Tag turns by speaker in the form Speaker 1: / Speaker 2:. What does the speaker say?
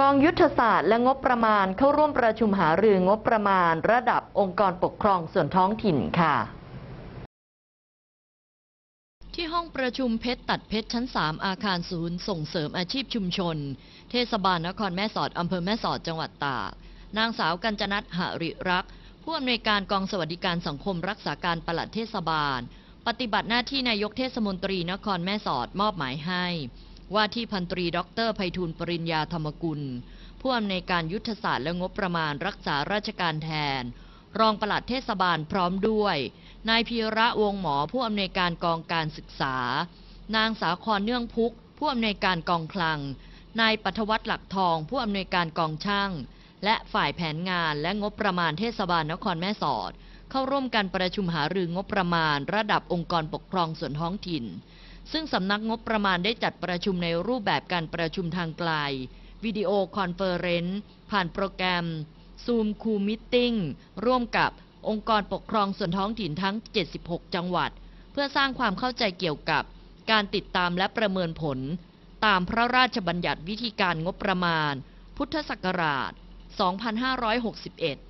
Speaker 1: กองยุทธศาสตร์และงบประมาณเข้าร่วมประชุมหารืองบประมาณ ระดับองค์กรปกครองส่วนท้องถิ่นค่ะ ที่ห้องประชุมเพชรตัดเพชรชั้น 3 อาคารศูนย์ส่งเสริมอาชีพชุมชน เทศบาลนครแม่สอดอำเภอแม่สอดจังหวัดตากนางสาวกัญจนัทหริรักษ์ผู้อำนวยการกองสวัสดิการสังคมรักษาการปลัดเทศบาล ปฏิบัติหน้าที่นายกเทศมนตรีนครแม่สอดมอบหมายให้ ว่าที่พันตรีด็อกเตอร์ไพฑูรย์ปริญญาธรรมกุล ผู้อำนวยการยุทธศาสตร์และงบประมาณรักษาราชการแทน รองปลัดเทศบาลพร้อมด้วย นายพีระวงหมอผู้อำนวยการกองการศึกษา นางสาครเนื่องพุก ผู้อำนวยการกองคลัง นายปัทวัตหลักทอง ผู้อำนวยการกองช่าง และฝ่ายแผนงานและงบประมาณเทศบาลนครแม่สอด เข้าร่วมกันประชุมหารืองบประมาณ ระดับองค์กรปกครองส่วนท้องถิ่น ซึ่งสำนักงบประมาณได้จัดประชุมในรูปแบบการประชุมทางไกล วิดีโอคอนเฟอเรนซ์ ผ่านโปรแกรม Zoom Cool Meeting ร่วมกับองค์กรปกครองส่วนท้องถิ่นทั้ง 76 จังหวัด เพื่อสร้างความเข้าใจเกี่ยวกับการติดตามและประเมินผล ตามพระราชบัญญัติวิธีการงบประมาณ พุทธศักราช 2561